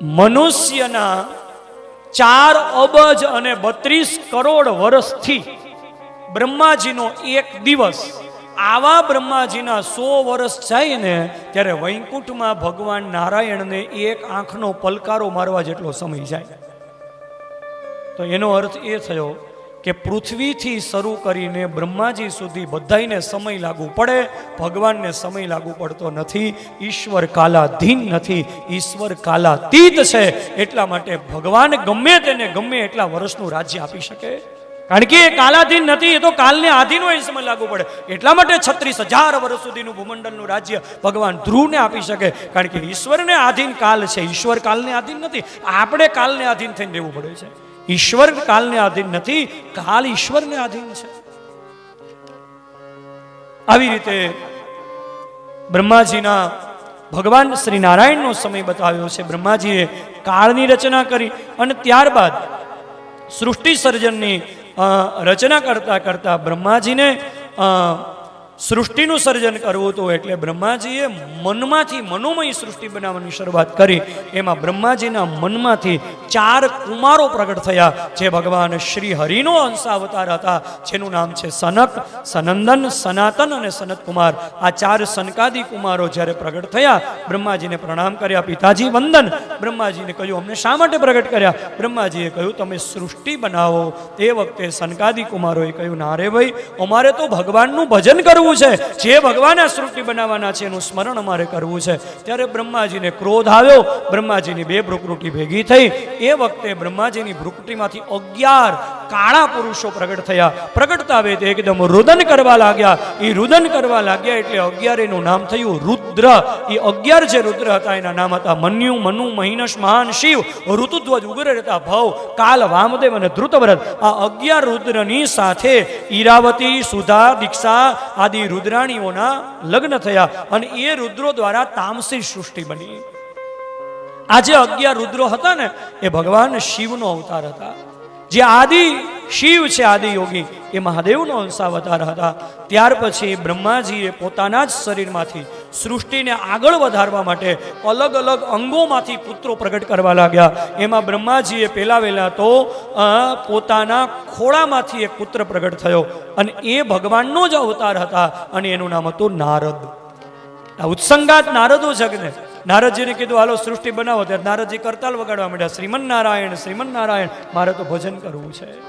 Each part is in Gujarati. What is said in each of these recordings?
મનુષ્યના ચાર અબજ અને બત્રીસ કરોડ વર્ષથી બ્રહ્માજીનો એક દિવસ, આવા બ્રહ્માજીના સો વર્ષ જાય ને ત્યારે વૈકુંઠમાં ભગવાન નારાયણને એક આંખનો પલકારો મારવા જેટલો સમય જાય. તો એનો અર્થ એ થયો કે પૃથ્વીથી શરૂ કરીને બ્રહ્માજી સુધી બધાયને સમય લાગુ પડે, ભગવાનને સમય લાગુ પડતો નથી, ઈશ્વર કાલાધીન નથી, ઈશ્વર કાલાતીત છે, એટલા માટે ભગવાન ગમે તેને ગમે એટલા વર્ષનું રાજ્ય આપી શકે. કારણ કે એ કાલાધીન નથી, એ તો કાલને આધીન હોય સમય લાગુ પડે. એટલા માટે છત્રીસ હજાર વર્ષ સુધીનું ભૂમંડળનું રાજ્ય ભગવાન ધ્રુવને આપી શકે. કારણ કે ઈશ્વરને આધીન કાલ છે, ઈશ્વર કાલને આધીન નથી, આપણે કાલને આધીન થઈને રહેવું પડે છે. ઈશ્વર કાલને આધીન નથી, કાલ ઈશ્વરને આધીન છે. આવી રીતે બ્રહ્માજીના ભગવાન શ્રી નારાયણનો સમય બતાવ્યો છે. બ્રહ્માજીએ કાળની રચના કરી અને ત્યારબાદ સૃષ્ટિ સર્જનની રચના કરતા કરતા બ્રહ્માજીને સૃષ્ટિનું સર્જન કરવું હતું એટલે બ્રહ્માજીએ મનમાંથી મનોમય સૃષ્ટિ બનાવવાની શરૂઆત કરી. એમાં બ્રહ્માજીના મનમાંથી ચાર કુમારો પ્રગટ થયા. જે ભગવાન શ્રી હરિનો અંશાવતાર હતા. જેનું નામ છે સનક, સનંદન, સનાતન અને સનત કુમાર આ ચાર સનકાદી કુમારો જ્યારે પ્રગટ થયા, બ્રહ્માજીને પ્રણામ કર્યા, પિતાજી વંદન. બ્રહ્માજીને કહ્યું, અમને શા માટે પ્રગટ કર્યા? બ્રહ્માજીએ કહ્યું, તમે સૃષ્ટિ બનાવો. તે વખતે સનકાદી કુમારોએ કહ્યું, ના ભાઈ, અમારે તો ભગવાનનું ભજન કરવું છે? જે ભગવાન સૃષ્ટિ બનાવવાના છે, એનું સ્મરણ અમારે કરવું છે. ત્યારે બ્રહ્માજીને ક્રોધ આવ્યો. બ્રહ્માજીની બે ભ્રુકૃટી ભેગી થઈ. એ વખતે બ્રહ્માજીની ભ્રુકટીમાંથી અગિયાર કાળા પુરુષો પ્રગટ થયા. પ્રગટતા વેદ એકદમ રુદન કરવા લાગ્યા. એ રુદન કરવા લાગ્યા એટલે અગિયારેનું નામ થયું રુદ્ર. એ અગિયાર જે રુદ્ર હતા, એના નામ હતા મન્યુ, મનુ, મહિનશ, મહાન શિવ. ઋતુધ્વજ ઉગ્ર રહેતા ભવ, કાલ, વામદેવ અને ધ્રુતવ્રત આ અગિયાર રુદ્રની સાથે ઈરાવતી, સુધા, દીક્ષા આદિ રુદ્રાણીઓના લગ્ન થયા અને એ રુદ્રો દ્વારા તામસી સૃષ્ટિ બની. આજે અગિયાર રુદ્રો હતા ને, એ ભગવાન શિવનો અવતાર હતા. જે આદિ શિવ છે, આદિ યોગી, એ મહાદેવનો અંશાવતાર હતા. ત્યાર પછી બ્રહ્માજીએ પોતાના જ શરીરમાંથી સૃષ્ટિને આગળ વધારવા માટે અલગ અલગ અંગોમાંથી પુત્રો પ્રગટ કરવા લાગ્યા. એમાં બ્રહ્માજીએ પહેલા વહેલા તો પોતાના ખોળામાંથી એક પુત્ર પ્રગટ થયો અને એ ભગવાનનો જ અવતાર હતા અને એનું નામ હતું નારદ. આ ઉત્સંગાત નારદો જગને નારદજીને કીધું, હાલો, સૃષ્ટિ બનાવો. ત્યારે નારદજી કરતાલ વગાડવા માંડ્યા શ્રીમન નારાયણ શ્રીમન નારાયણ મારે તો ભજન કરવું છે.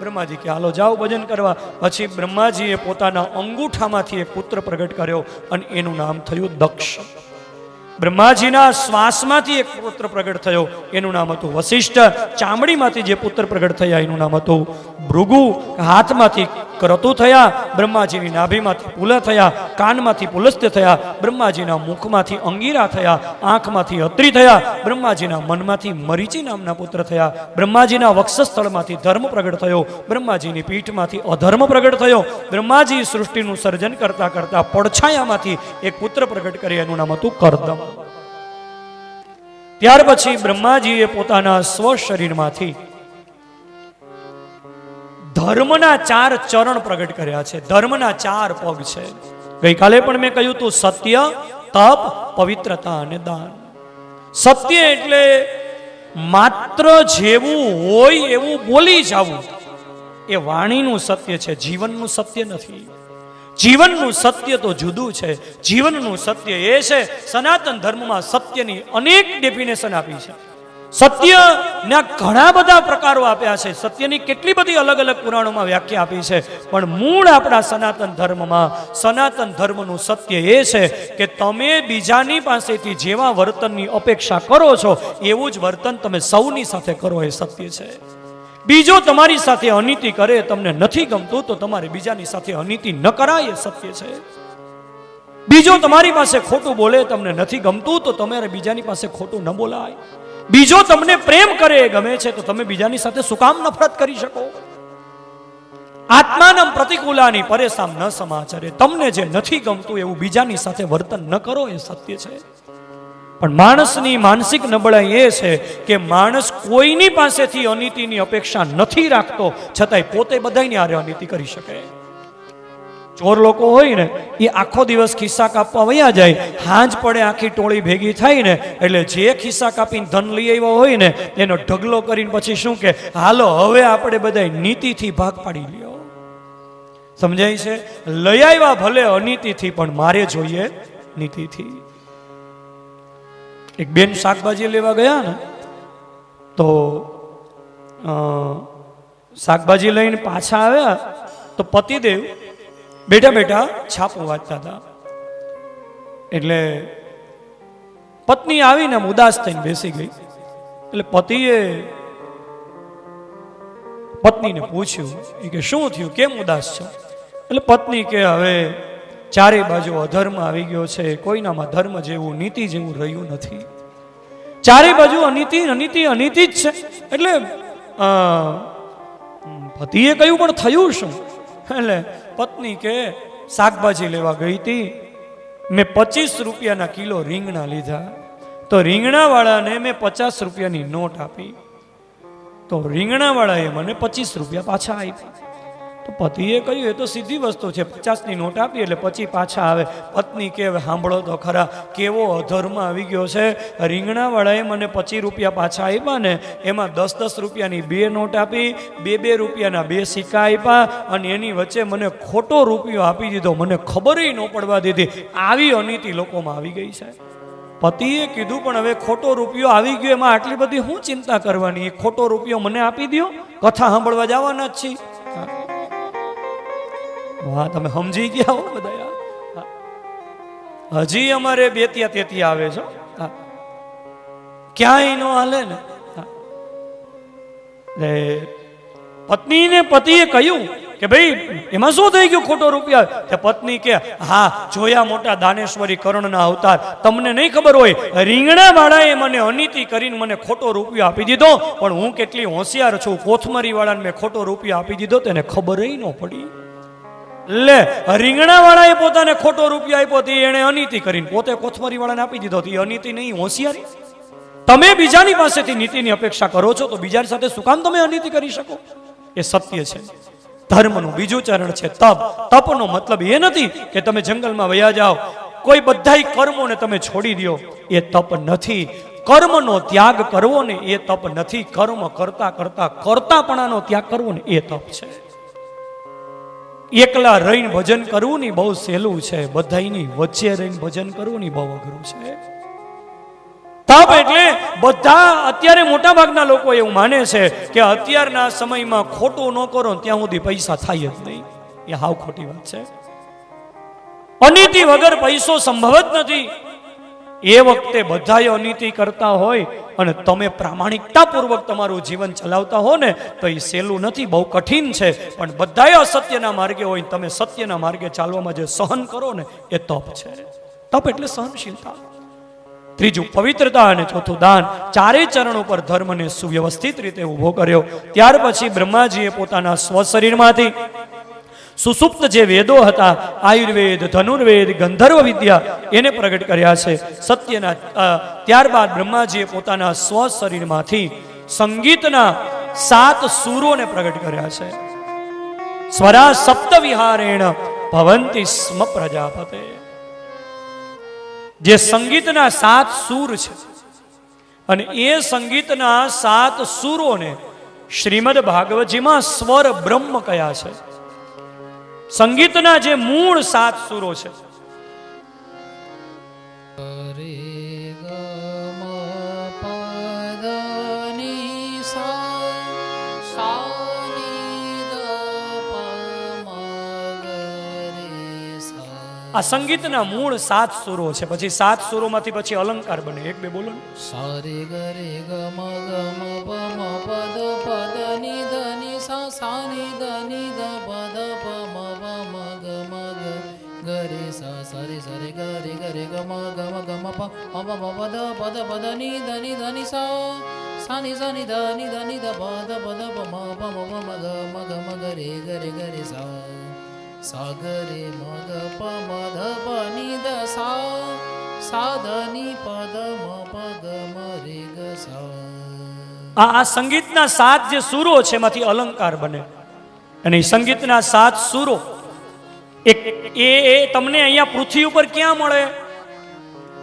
બ્રહ્માજી કે, હાલો, જાઓ ભજન કરવા. પછી બ્રહ્માજીએ પોતાના અંગૂઠામાંથી એક પુત્ર પ્રગટ કર્યો અને એનું નામ થયું દક્ષ. બ્રહ્માજીના શ્વાસમાંથી એક પુત્ર પ્રગટ થયો, એનું નામ હતું વશિષ્ઠ. ચામડીમાંથી જે પુત્ર પ્રગટ થયા, એનું નામ હતું ભૃગુ. હાથમાંથી ક્રતુ થયા, બ્રહ્માજીની નાભીમાંથી પુલ થયા, કાનમાંથી પુલસ્ત થયા, બ્રહ્માજીના મુખમાંથી અંગીરા થયા, આંખમાંથી અત્રી થયા, બ્રહ્માજીના મનમાંથી મરીચી નામના પુત્ર થયા, બ્રહ્માજીના વક્ષસ્થળમાંથી ધર્મ પ્રગટ થયો, બ્રહ્માજીની પીઠમાંથી અધર્મ પ્રગટ થયો, બ્રહ્માજી સૃષ્ટિનું સર્જન કરતા કરતા પડછાયામાંથી એક પુત્ર પ્રગટ કરી, એનું નામ હતું કરદમ. ત્યાર પછી બ્રહ્માજીએ પોતાના સ્વ શરીરમાંથી ધર્મના ચાર ચરણ પ્રગટ કર્યા છે. ધર્મના ચાર પગ છે. ગઈકાલે પણ મેં કહ્યું તું, સત્ય, તપ, પવિત્રતા અને દાન. સત્ય એટલે માત્ર જેવું હોય એવું બોલી જવું. એ વાણીનું સત્ય છે. જીવનનું સત્ય નથી. જીવનનું સત્ય તો જુદું છે. જીવનનું સત્ય એ છે, સનાતન ધર્મમાં સત્યની અનેક ડેફિનેશન આપી છે. સત્યના ઘણા બધા પ્રકારો આપ્યા છે. સત્યની કેટલી બધી અલગ અલગ પુરાણોમાં વ્યાખ્યા આપી છે. પણ મૂળ આપણા સનાતન ધર્મમાં, સનાતન ધર્મનું સત્ય એ છે કે તમે બીજાની પાસેથી જેવા વર્તનની અપેક્ષા કરો છો, એવું જ વર્તન તમે સૌની સાથે કરો એ સત્ય છે. બીજો તમારી સાથે અનીતિ કરે, તમને નથી ગમતું, તો તમારે બીજાની સાથે અનીતિ ન કરાય એ સત્ય છે. બીજો તમારી પાસે ખોટું બોલે, તમને નથી ગમતું, તો તમારે બીજાની પાસે ખોટું ન બોલાય. બીજો તમને પ્રેમ કરે, ગમે છે, તો તમે બીજાની સાથે શું કામ નફરત કરી શકો. આત્માનમ પ્રતિકૂલાની પરેશામ ન સમાચારે. તમને જે નથી ગમતું એવું બીજાની સાથે વર્તન ન કરો, એ સત્ય છે. પણ માણસની માનસિક નબળાઈ એ છે કે માણસ કોઈની પાસેથી અનીતિની અપેક્ષા નથી રાખતો, છતાંય પોતે બધાની આરે અનીતિ કરી શકે. ચોર લોકો હોય ને એ આખો દિવસ ખિસ્સા કાપવા વયા જાય, હાંજ પડે આખી ટોળી ભેગી થાય ને, એટલે જે ખિસ્સા કાપીને ધન લઈ આવ્યો હોય ને, એનો ઢગલો કરીને પછી શું કે, હાલો, હવે આપણે બધા નીતિથી ભાગ પાડી લ્યો. સમજાય છે? લઈ આવ્યા ભલે અનીતિથી, પણ મારે જોઈએ નીતિથી. એક બેન શાકભાજી લેવા ગયા ને, તો શાકભાજી લઈને પાછા આવ્યા, તો પતિદેવ બેઠા બેઠા છાપું વાંચતા હતા. એટલે પત્ની આવીને ઉદાસ થઈને બેસી ગઈ. એટલે પતિએ પત્નીને પૂછ્યું કે શું થયું? કેમ ઉદાસ છો? એટલે પત્ની કે હવે ચારે બાજુ અધર્મ આવી ગયો છે. કોઈનામાં ધર્મ જેવું, નીતિ જેવું રહ્યું નથી. ચારે બાજુ અનીતિ અનીતિ અનીતિ જ છે. એટલે પતિએ કહ્યું પણ થયું શું? એટલે પત્ની કે શાકભાજી લેવા ગઈ હતી, મેં પચીસ રૂપિયાના કિલો રીંગણા લીધા. તો રીંગણાવાળાને મેં પચાસ રૂપિયાની નોટ આપી. તો રીંગણાવાળાએ મને પચીસ રૂપિયા પાછા આપ્યા. તો પતિએ કહ્યું, એ તો સીધી વસ્તુ છે, પચાસની નોટ આપી એટલે પછી પાછા આવે. પત્ની કે સાંભળો તો ખરા, કેવો અધર્મ આવી ગયો છે. રીંગણાવાળાએ મને પચીસ રૂપિયા પાછા આપ્યા ને, એમાં દસ દસ રૂપિયાની બે નોટ આપી, બે બે રૂપિયાના બે સિક્કા આપ્યા અને એની વચ્ચે મને ખોટો રૂપિયો આપી દીધો. મને ખબરય ન પડવા દીધી. આવી અનીતિ લોકોમાં આવી ગઈ છે. પતિએ કીધું, પણ હવે ખોટો રૂપિયો આવી ગયો, એમાં આટલી બધી હું ચિંતા કરવાની? ખોટો રૂપિયો મને આપી દો કથા સાંભળવા જવાના જ છીએ. હા. તમે સમજી ગયા હો બધા. હજી અમારે બેતિયા તેથી આવે છે ક્યાંય નો હાલે ને. પત્નીને પતિએ કહ્યું કે ભાઈ, એમાં શું થઈ ગયું ખોટો રૂપિયા? તે પત્ની કે, હા, જોયા મોટા દાનેશ્વરી કરણના અવતાર. તમને નહીં ખબર હોય, રીંગણા વાળાએ મને અનીતિ કરીને મને ખોટો રૂપિયો આપી દીધો. પણ હું કેટલી હોશિયાર છું. કોથમરી વાળાને મેં ખોટો રૂપિયો આપી દીધો તેને ખબર ન પડી. લે રીંગણા વાળાએ પોતાને ખોટો રૂપિયો આપ્યો તે એણે અનીતિ કરીને પોતે કોથમરી વાળાને આપી દીધો હતી અનીતિ નહીં હોશિયારી? તમે બીજાની પાસેથી નીતિની અપેક્ષા કરો છો તો બીજાની સાથે શું કામ તમે અનીતિ કરી શકો? એ સત્ય છે. ધર્મનું બીજું ચરણ છે તપ. તપનો મતલબ એ નથી કે તમે જંગલમાં વયા જાઓ. કોઈ બધાય કર્મોને તમે છોડી દો એ તપ નથી. કર્મનો ત્યાગ કરવો ને એ તપ નથી. કર્મ કરતા કરતા, કરતાપણાનો ત્યાગ કરવો ને એ તપ છે. એકલા રહીને ભજન કરવું ની બહુ સહેલું છે. બધાયની વચ્ચે રહીને ભજન કરવું ની બહુ અઘરું છે. તપ એટલે બધા અત્યારે મોટા ભાગના લોકો એવું માને છે કે અત્યારના સમયમાં ખોટું ન કરો ત્યાં સુધી પૈસા થાય જ નહીં. એ હાવ ખોટી વાત છે. અનિતિ વગર પૈસો સંભવ જ નથી. એ વખતે બધાએ અનીતિ કરતા હોય અને તમે પ્રામાણિકતાપૂર્વક તમારું જીવન ચલાવતા હો ને, તો એ સહેલું નથી, બહુ કઠિન છે. પણ બધાએ અસત્યના માર્ગે હોય તમે સત્યના માર્ગે ચાલવામાં જે સહન કરો ને, એ તપ છે. તપ એટલે સહનશીલતા. ત્રીજું પવિત્રતા અને ચોથું દાન. ચારેય ચરણ ઉપર ધર્મને સુવ્યવસ્થિત રીતે ઊભો કર્યો. ત્યાર પછી બ્રહ્માજીએ પોતાના સ્વશરીરમાંથી સુસુપ્ત જે વેદો હતા, આયુર્વેદ, ધનુર્વેદ, ગંધર્વ વિદ્યા, એને પ્રગટ કર્યા છે. સત્યના ત્યારબાદ બ્રહ્માજીએ પોતાના સ્વશરીરમાંથી સંગીતના સાત સૂરોને પ્રગટ કર્યા છે. સ્વરા સપ્ત વિહારેણ ભવંતી સ્મ પ્રજાપતે. જે સંગીતના સાત સૂર છે અને એ સંગીતના સાત સૂરોને શ્રીમદ ભાગવતજીમાં સ્વર બ્રહ્મ કયા છે. સંગીતના જે મૂળ સાત સુરો છે. આ સંગીતના મૂળ સાત સુરો છે. પછી સાત સૂરોમાંથી પછી અલંકાર બને. એક બે બોલો ને. સા રે ગ રે ગ મ ગ મ પ મ પદ પદની ધ સા સા ની દ ધ ગ રે ગ રે ગ મ ગ મ ગ મ પ મ પ મ પદ પદ પદની ધ ની ધ ની સા. સા ની સા ની ધ ની ધ ની ધ પદ પદ પ મ પ મ પ મ ગ મ ગ મ ગ રે ગ રે ગ રે સા. સા ગ રે મ ગ પ મ ધ પ ની ધ સા. સા ધ ની પદ મ પ ગ મ રે ગ સા. આ આ સંગીતના સાત જે સૂરો છે એમાંથી અલંકાર બને. અને સંગીતના સાત સૂરો એ એ તમને અહીંયા પૃથ્વી ઉપર ક્યાં મળે?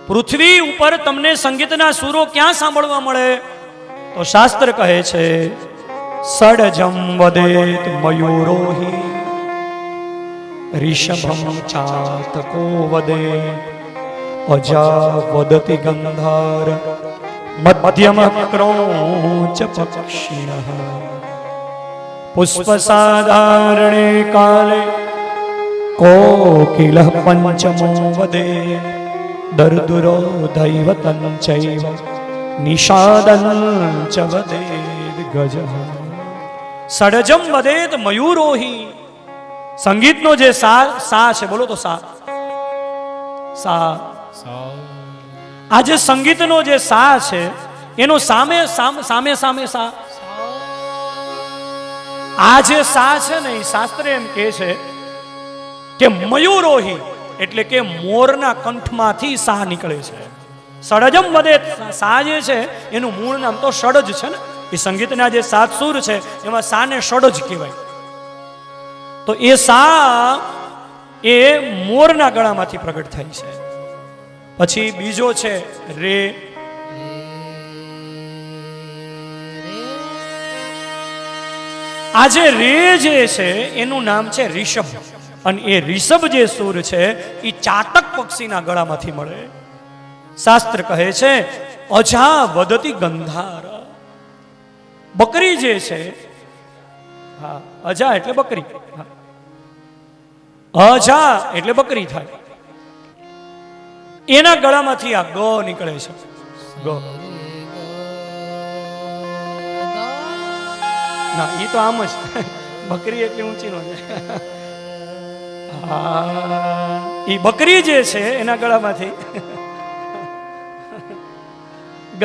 પૃથ્વી ઉપર તમને સંગીતના સૂરો ક્યાં સાંભળવા મળે? તો શાસ્ત્ર કહે છે, સડજમ વદેત મયુરોહી, રિષભમ ચાતકો વદે અજા વદતિ ગંધાર, મધ્યમ ક્રોચ પક્ષિણ. પુષ્પ સાધારણે કાલે કોકિલ પંચમો વદે દર્દુરો દૈવતં ચૈવ નિષાદન ચ વદેદ ગજ સડજમ વદેત મયુરોહી સંગીતનો જે સા સા છે બોલો તો સા સા આ જે સંગીતનો જે સા છે એનો સામે સામ- સામે સા આ જે સા છે ને એ શાસ્ત્ર એમ કહે છે કે મયુરોહી એટલે કે મોરના કંઠમાંથી સા નીકળે છે. સડજમ વધે સા જે છે, એનું મૂળ નામ તો ષડજ છે ને? એ સંગીતના જે સાત સુર છે, એમાં સાને સડજ કહેવાય. તો એ સા એ મોરના ગળામાંથી પ્રગટ થાય છે. પછી બીજો છે રે. આ જે રે જે છે, એનું નામ છે રિષભ. અને એ રિષભ જે સૂર છે એ ચાતક પક્ષીના ગળામાંથી મળે. શાસ્ત્ર કહે છે, અજા વદતી ગંધાર. બકરી જે છે, હા, અજા એટલે બકરી. અજા એટલે બકરી થાય. એના ગળામાંથી આ ગ નીકળે છે. ગ. ના એ તો આમ જ. બકરી એટલી ઊંચી નો છે એ બકરી જે છે, એના ગળામાંથી. ગ.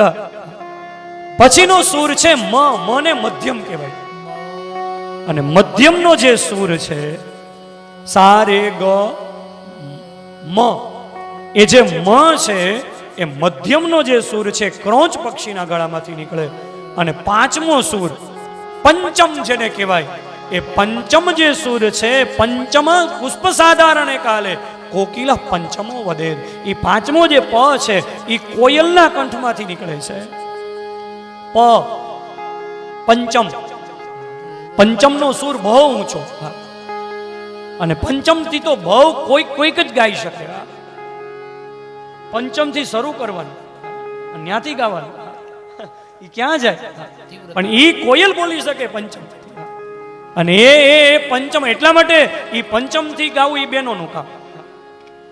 પછીનો સૂર છે મ મને મધ્યમ કહેવાય. અને મધ્યમનો જે સૂર છે સા રે ગ, મ. એ જે મ છે, એ મધ્યમનો જે સૂર છે, ક્રોચ પક્ષીના ગળામાંથી નીકળે. અને પાંચમો સૂર પંચમ જેને કહેવાય એ પંચમ જે સૂર છે પંચમ પુષ્પ સાધારણે કાલે. કોકિલ પંચમો વધે. એ પાંચમો જે પ છે એ કોયલના કંઠમાંથી નીકળે છે. પ પંચમ. પંચમનો સૂર બહુ ઊંચો. અને પંચમથી તો બહુ કોઈક કોઈક જ ગાઈ શકે. પંચમથી શરૂ કરવાનું. અને ત્યાંથી ગાવાનું. એ ક્યાં જાય? પણ એ કોયલ બોલી શકે પંચમ અને એ એ પંચમ એટલા માટે એ પંચમથી ગાવું એ બહેનોનું કામ.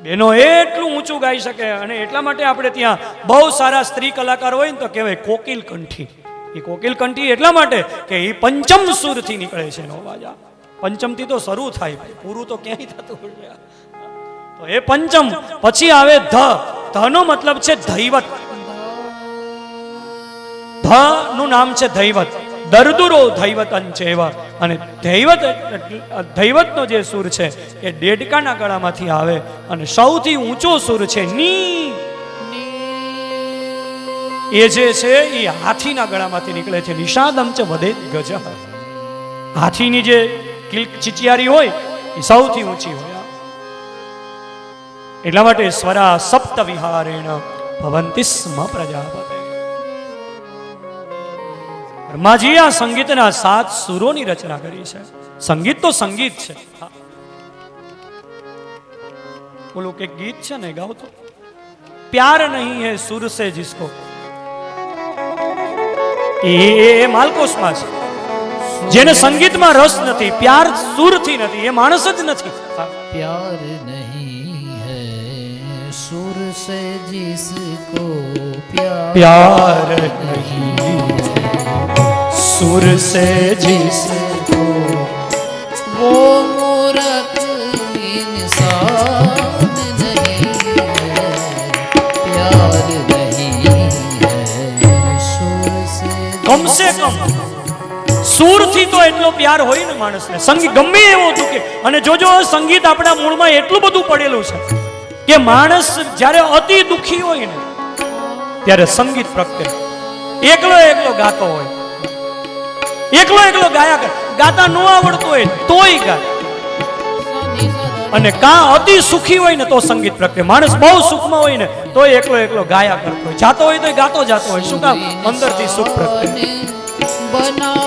બેનો એટલું ઊંચું ગાઈ શકે અને એટલા માટે આપણે ત્યાં બહુ સારા સ્ત્રી કલાકાર હોય ને તો કહેવાય કોકિલ કંઠી. એ કોકિલ કંઠી એટલા માટે કે એ પંચમ સુરથી નીકળે છે એનો અવાજ પંચમથી તો શરૂ થાય પૂરું તો ક્યાંય થતું તો એ પંચમ, પછી આવે ધ. ધનો મતલબ છે દૈવત. ધ નું નામ છે દૈવત. દરદુરો દૈવત અંચેવા અને દૈવત એટલે- દૈવતનો જે સૂર છે, એ ડેડકાના ગળામાંથી આવે અને સૌથી ઊંચો સૂર છે ની એ જે છે, એ હાથીના ગળામાંથી નીકળે છે. નિષાદમ છે વધે ગજ. હાથીની જે કિલ ચિચિયારી હોય, એ સૌથી ઊંચી હોય. એટલા માટે સ્વરા સપ્ત વિહારેણ ભવંતિ સ્મ પ્રજાપતે. બ્રહ્માજી આ સંગીતના સાત સુરોની રચના કરી છે. સંગીત તો સંગીત છે. બોલો કે ગીત છે ને ગાવ તો. પ્યાર નહીં હે સુર સે જિસકો. એ માલકોસમાં છે. જેને સંગીતમાં રસ નથી પ્યાર સુરથી નથી એ માણસ જ નથી. પ્યાર નહીં હે સુર સે જિસકો પ્યાર નહીં सुर से जिसको वो मूरत इंसान नहीं है प्यार नहीं है सुर से કમ સે કમ સુરથી તો એટલો પ્યાર હોય ને માણસને સંગીત ગમે એવો દુખે અને જોજો સંગીત આપણા મૂળમાં એટલું બધું પડેલું છે કે માણસ જ્યારે અતિ દુખી હોય ને ત્યારે સંગીત પ્રગટે એકલો એકલો ગાતો હોય. એકલો એકલો ગાયા કરે. ગાતા ન આવડતો હોય તોય ગાય. અને કા અતિ સુખી હોય ને તો સંગીત પ્રત્યે માણસ બહુ સુખમાં હોય ને તો એકલો એકલો ગાયા કરતો હોય. જાતો હોય તો ગાતો જાતો હોય. શું કામ? અંદરથી સુખ પ્રત્યે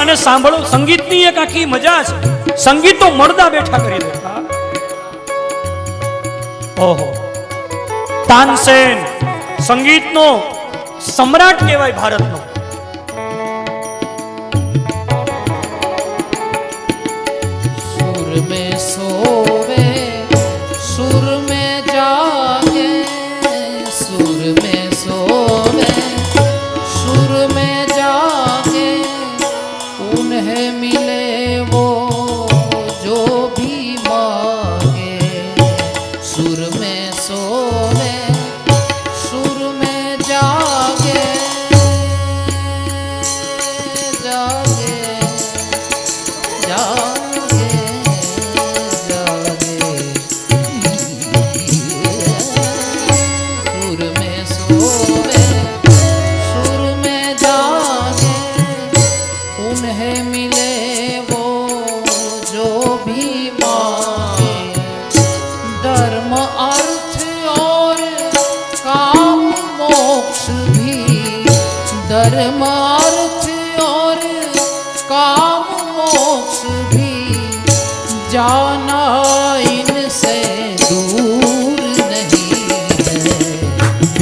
અને સાંભળો, સંગીતની એક આખી મજા છે. સંગીત તો મળદા બેઠા કરી દેતા. ઓહો. તાનસેન, સંગીતનો સમ્રાટ કહેવાય ભારતનો.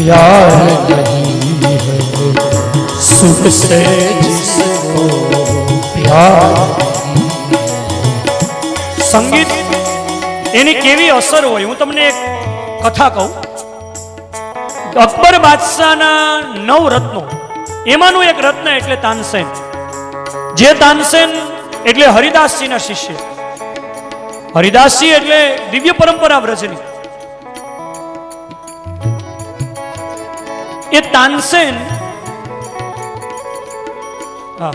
प्यार नहीं है सुख से जिसको प्यार સંગીત એની કેવી અસર હોય હું તમને એક કથા કહું અકબર બાદશાહના નવ રત્નો એમાંનું એક રત્ન એટલે તાનસેન જે તાનસેન એટલે હરિદાસજીના શિષ્ય હરિદાસજી એટલે દિવ્ય પરંપરા વ્રજની એ તાનસેન. હા.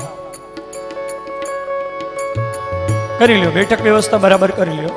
કરી લ્યો બેઠક વ્યવસ્થા બરાબર કરી લ્યો.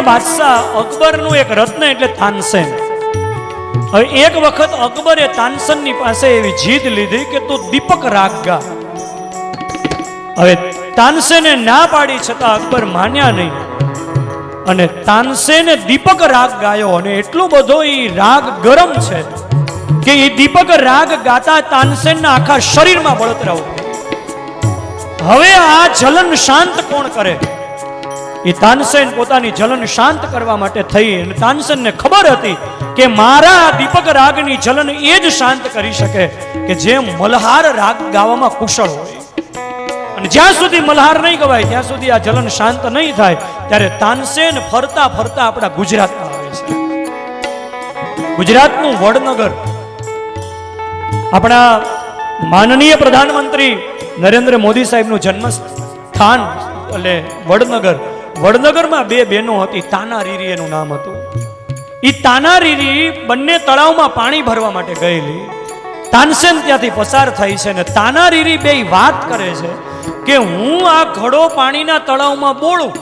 દિલ્હીના બાદશાહ અકબરનું એક રત્ન એટલે તાનસેન હવે એક વખત અકબરે તાનસેનની પાસે એવી જીદ લીધી કે તું દીપક રાગ હવે તાનસેને ના પાડી છતાં અકબર માન્યા નહીં. અને તાનસેને દીપક રાગ ગાયો અને એટલો બધો એ રાગ ગરમ છે કે એ દીપક રાગ ગાતા તાનસેનના આખા શરીરમાં બળતરા હવે આ જલન શાંત કોણ કરે? એ તાનસેન પોતાની જલન શાંત કરવા માટે થઈ અને તાનસેનને ખબર હતી કે મારા દીપક રાગની જલન એ જ શાંત કરી શકે કે જે મલ્હાર રાગ ગાવામાં કુશળ હોય. અને જ્યાં સુધી મલ્હાર નહીં ગવાય, ત્યાં સુધી આ જલન શાંત નહીં થાય, ત્યારે તાનસેન ફરતા ફરતા આપણા ગુજરાતમાં આવે છે. ગુજરાતનું વડનગર. આપણા માનનીય પ્રધાનમંત્રી નરેન્દ્ર મોદી સાહેબનું જન્મ સ્થાન એટલે વડનગર. વડનગરમાં બે બહેનો હતી, તાના રીરી એનું નામ હતું. એ તાના રીરી બંને તળાવમાં પાણી ભરવા માટે ગયેલી. તાનસેન ત્યાંથી પસાર થઈ છે ને તાના રીરી બે વાત કરે છે કે હું આ ઘડો પાણીના તળાવમાં બોળું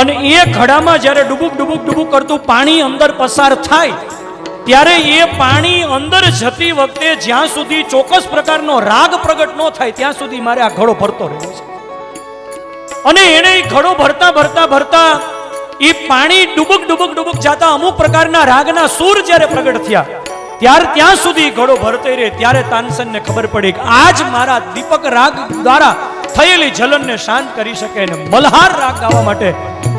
અને એ ઘડામાં જ્યારે ડૂબુક ડુબુક ડૂબુક કરતું પાણી અંદર પસાર થાય, ત્યારે એ પાણી અંદર જતી વખતે જ્યાં સુધી ચોક્કસ પ્રકારનો રાગ પ્રગટ ન થાય, ત્યાં સુધી મારે આ ઘડો ભરતો રહે છે. અને એણે ઘડો ભરતા ભરતા ભરતા એ પાણી ડુબક ડુબક ડુબક જાતા અમુક પ્રકારના રાગના સૂર જ્યારે પ્રગટ થયા, ત્યાર ત્યાં સુધી ઘડો ભરતે રહે ત્યારે તાનસનને ખબર પડી કે આજ મારા દીપક રાગ દ્વારા થયેલી જલનને શાંત કરી શકે અને મલ્હાર રાગ ગાવા માટે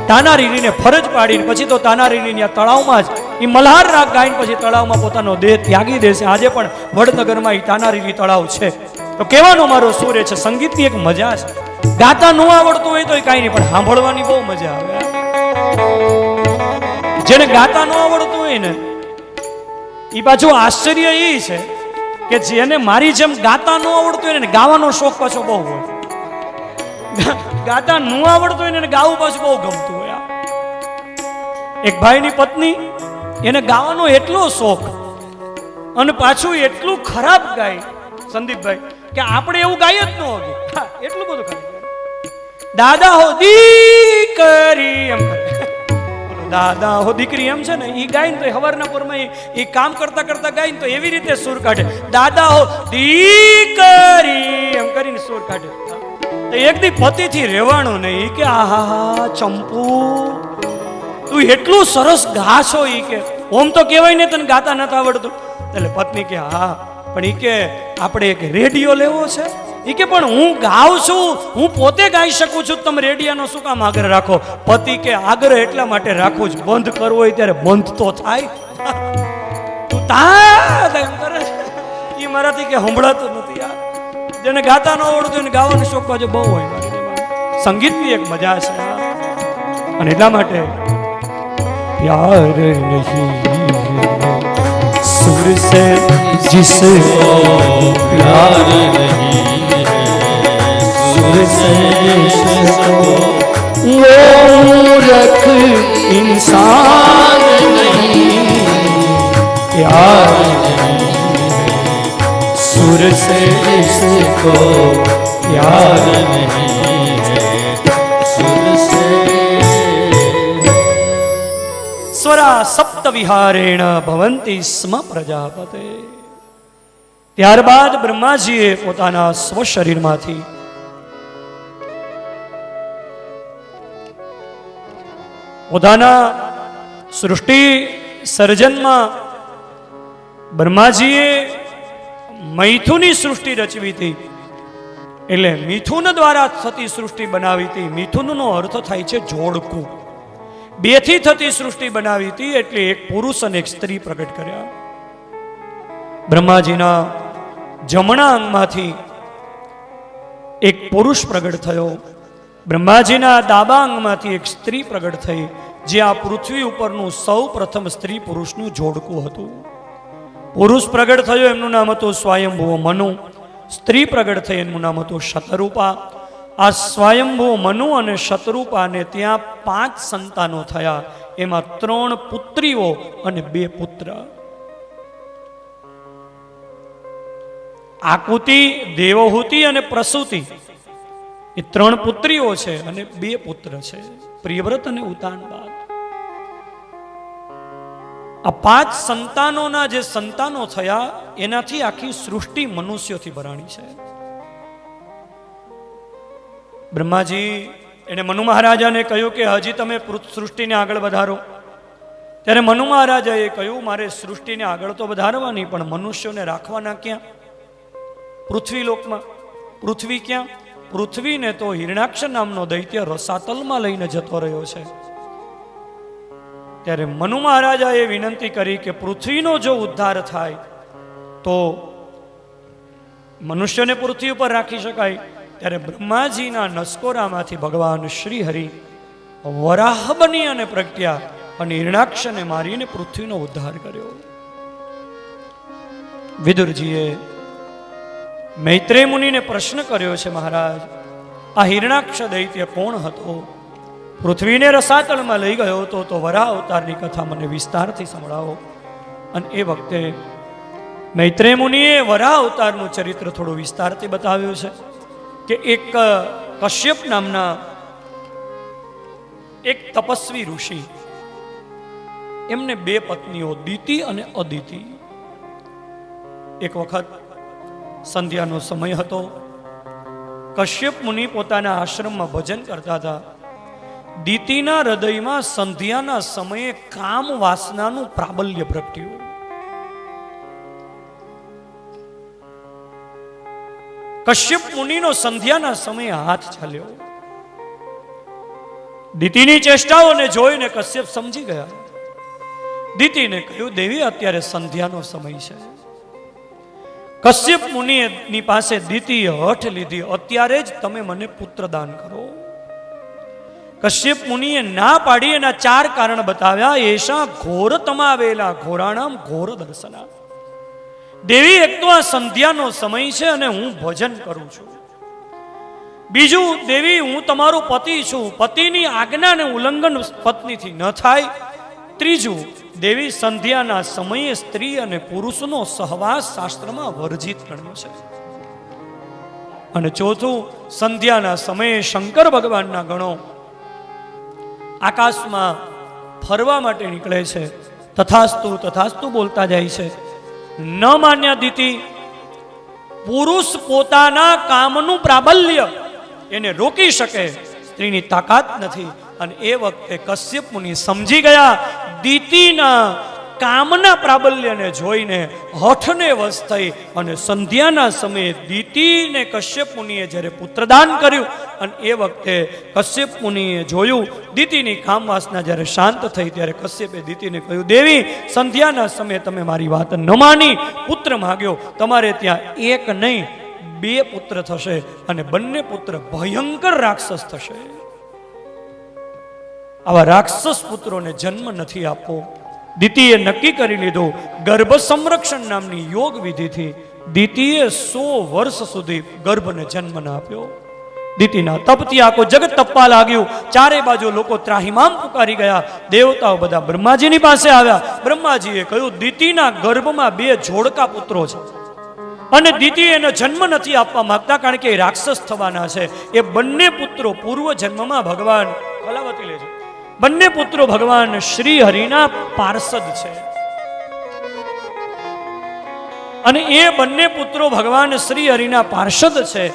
તાનારીરીને ફરજ પાડીને પછી તો તાનારીરીની આ તળાવમાં જ એ મલ્હાર રાગ ગાઈને પછી તળાવમાં પોતાનો દેહ ત્યાગી દેશે. આજે પણ વડનગરમાં એ તાનારીરી તળાવ છે. તો કહેવાનો મારો સૂર એ છે, સંગીતની એક મજા છે. ગાતા ન આવડતું હોય તો કાંઈ નહીં, પણ સાંભળવાની બહુ મજા આવે. જેને ગાતા ન આવડતું હોય ને એ પાછું આશ્ચર્ય એ છે કે જેને મારી જેમ ગાતા ન આવડતું હોય ને ગાવાનો શોખ પાછો બહુ હોય. ગાતા ન આવડતું હોય ને ગાવું પાછું બહુ ગમતું હોય. એક ભાઈની પત્ની, એને ગાવાનો એટલો શોખ અને પાછું એટલું ખરાબ ગાય, સંદીપભાઈ, કે આપણે એવું ગાય જ ન હોગે એટલું બધું ખરાબ. દાદા હો દીકરી એમ. દાદા હો દીકરી એમ છે ને એ ગાય ને તો હવારના પોરમાં એ કામ કરતા કરતા ગાય ને તો એવી રીતે સુર કાઢે. દાદા હો દીકરી એમ કરીને સુર કાઢે. તો એક દી પતિથી રહેવાનું નહીં કે, આહા, ચંપુ, તું એટલું સરસ ગા છો ઈ કે. ઓમ તો કહેવાય ને તને ગાતા નથી આવડતું. એટલે પત્ની કે, હા, પણ એ કે, આપણે એક રેડિયો લેવો છે. એ કે પણ હું ગાઉં છું, હું પોતે ગાઈ શકું છું, તમે રેડિયાનો શું કામ આગ્રહ રાખો? પતિ કે આગ્રહ એટલા માટે રાખું છું, બંધ કરવો હોય ત્યારે બંધ તો થાય. એ મારાથી કે સંભળાતું નથી યાર જેને ગાતા ન આવડતું એને ગાવાનો શોખ બાજુ બહુ હોય સંગીતની એક મજા છે. અને એટલા માટે પ્યાર નહીં. સુર સે જિસકો પ્યાર નહીં. सुर से जिसको वो मूर्ख इंसान नहीं प्यार सुर से जिसको प्यार नहीं है सुर से સ્વરા સપ્ત વિહારેણ ભવંતી સ્મ પ્રજાપતે ત્યારબાદ બ્રહ્માજીએ પોતાના સ્વ શરીરમાંથી પોતાના સૃષ્ટિ સર્જનમાં બ્રહ્માજીએ મૈથુની સૃષ્ટિ રચવી હતી. એટલે મિથુન દ્વારા થતી સૃષ્ટિ બનાવી હતી. મિથુનનો અર્થ થાય છે જોડકું. બેથી થતી સૃષ્ટિ બનાવી હતી એટલે એક પુરુષ અને એક સ્ત્રી પ્રગટ કર્યા. બ્રહ્માજીના જમણા અંગમાંથી એક પુરુષ પ્રગટ થયો. બ્રહ્માજીના દાબાંગમાંથી એક સ્ત્રી પ્રગટ થઈ, જે આ પૃથ્વી ઉપરનું સૌ પ્રથમ સ્ત્રી પુરુષનું જોડકું હતું. પુરુષ પ્રગટ થયો, એમનું નામ હતું સ્વયંભુ મનુ. સ્ત્રી પ્રગટ થઈ, એમનું નામ હતું શતરૂપા. આ સ્વયંભુ મનુ અને શતરૂપાને ત્યાં પાંચ સંતાનો થયા. એમાં ત્રણ પુત્રીઓ અને બે પુત્ર. આકુતિ, દેવહૂતિ અને પ્રસૂતિ એ ત્રણ પુત્રીઓ છે અને બે પુત્ર છે. પ્રિયવ્રત અને ઉતાનબાદ આ પાંચ સંતાનોના જે સંતાનો થયા, એનાથી આખી સૃષ્ટિ મનુષ્યોથી ભરાણી છે. બ્રહ્માજી એને મનુ મહારાજાને કહ્યું કે, હજી તમે સૃષ્ટિને આગળ વધારો. ત્યારે મનુ મહારાજાએ કહ્યું, મારે સૃષ્ટિને આગળ તો વધારવાની, પણ મનુષ્યોને રાખવાના ક્યાં? પૃથ્વી લોકમાં પૃથ્વી ક્યાં? પૃથ્વીને તો હિરણાક્ષ નામનો દૈત્ય રસાતલમાં લઈને જતો રહ્યો છે. ત્યારે મનુ મહારાજાએ વિનંતી કરી કે પૃથ્વીનો જો ઉદ્ધાર થાય, તો મનુષ્યને પૃથ્વી ઉપર રાખી શકાય. ત્યારે બ્રહ્માજીના નસકોરામાંથી ભગવાન શ્રી હરિ વરાહ બની અને પ્રગટ્યા અને હિરણાક્ષને મારીને પૃથ્વીનો ઉદ્ધાર કર્યો. વિદુરજીએ મૈત્રેય મુનિને પ્રશ્ન કર્યો છે મહારાજ, આ હિરણાક્ષ દૈત્ય કોણ હતો? પૃથ્વીને રસાતળમાં લઈ ગયો હતો તો વરા અવતારની કથા મને વિસ્તારથી સંભળાવો. અને એ વખતે મૈત્રેય મુનિએ વરા અવતારનું ચરિત્ર થોડું વિસ્તારથી બતાવ્યું છે કે એક કશ્યપ નામના એક તપસ્વી ઋષિ, એમને બે પત્નીઓ, દીતિ અને અદિતિ. એક વખત સંધ્યાનો સમય હતો. કશ્યપ મુનિ પોતાના આશ્રમમાં ભજન કરતા હતા. દીતીના હૃદયમાં સંધ્યાના સમયે કામ વાસનાનું પ્રાબલ્ય પ્રગટ્યું. કશ્યપ મુનિનો સંધ્યાના સમયે હાથ ચાલ્યો. દીતીની ચેષ્ટાઓને જોઈને કશ્યપ સમજી ગયા. દીતીને કહ્યું, દેવી, અત્યારે સંધ્યાનો સમય છે. કશ્યપ મુનિની પાસે દ્વિતીય હઠ લીધી. અત્યારે જ તમે મને પુત્ર દાન કરો. કશ્યપ મુનિએ ના પાડી એના ચાર કારણ બતાવ્યા. એશા, ઘોર તમાવેલા, ઘોરાણામ, ઘોર દર્શના દેવી, એક તો આ સંધ્યાનો સમય છે અને હું ભજન કરું છું. બીજું, દેવી, હું તમારો પતિ છું. પતિની આજ્ઞાને ઉલ્લંઘન પત્નીથી ન થાય. ત્રીજું દેવી સંધ્યાના સમયે સ્ત્રી અને પુરુષનો સહવાસ શાસ્ત્રમાં વર્જિત ગણ્યો છે. અને ચોથું, સંધ્યાના સમયે શંકર ભગવાનના ગણો આકાશમાં ફરવા માટે નીકળે છે. તથાસ્તુ તથાસ્તુ બોલતા જાય છે. ન માન્યા દીતિ, પુરુષ પોતાના કામનું પ્રાબલ્ય એને રોકી શકે, સ્ત્રીની તાકાત નથી. અને એ વખતે કશ્યપ મુનિ સમજી ગયા, દીતીના કામના પ્રાબલ્યને જોઈને હઠને વશ થઈ અને સંધ્યાના સમયે દીતીને કશ્યપ મુનિએ જ્યારે પુત્રદાન કર્યું અને એ વખતે કશ્યપ મુનિએ જોયું, દીતીની કામવાસના જ્યારે શાંત થઈ ત્યારે કશ્યપે દીતીને કહ્યું, દેવી, સંધ્યાના સમયે તમે મારી વાત ન માની. પુત્ર માગ્યો, તમારે ત્યાં એક નહીં, બે પુત્ર થશે અને બંને પુત્ર ભયંકર રાક્ષસ થશે. આવા રાક્ષસ પુત્રોને જન્મ નથી આપવો. દીતીએ નક્કી કરી લીધું, ગર્ભ સંરક્ષણ નામની યોગ વિધિથી દ્વિતીય સો વર્ષ સુધી ગર્ભને જન્મ ન આપ્યો. દીતીના તપથી આખો જગત તપવા લાગ્યું. ચારે બાજુ લોકો ત્રાહિમામ પુકારી ગયા. દેવતાઓ બધા બ્રહ્માજીની પાસે આવ્યા. બ્રહ્માજીએ કહ્યું દીતીના ગર્ભમાં બે જોડકા પુત્રો છે. અને દીદી એનો જન્મ નથી આપવા માંગતા કારણ કે એ રાક્ષસ થવાના છે. એ બંને પુત્રો પૂર્વ જન્મમાં ભગવાન કલાવતી લેજો બંને પુત્રો ભગવાન શ્રી હરિના પાર્ષદ છે. અને એ બંને પુત્રો ભગવાન શ્રી હરિના પાર્ષદ છે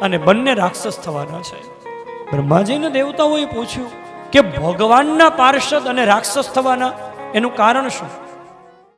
અને બંને રાક્ષસ થવાના છે. બ્રહ્માજીને દેવતાઓએ પૂછ્યું કે ભગવાનના પાર્ષદ અને રાક્ષસ થવાના એનું કારણ શું?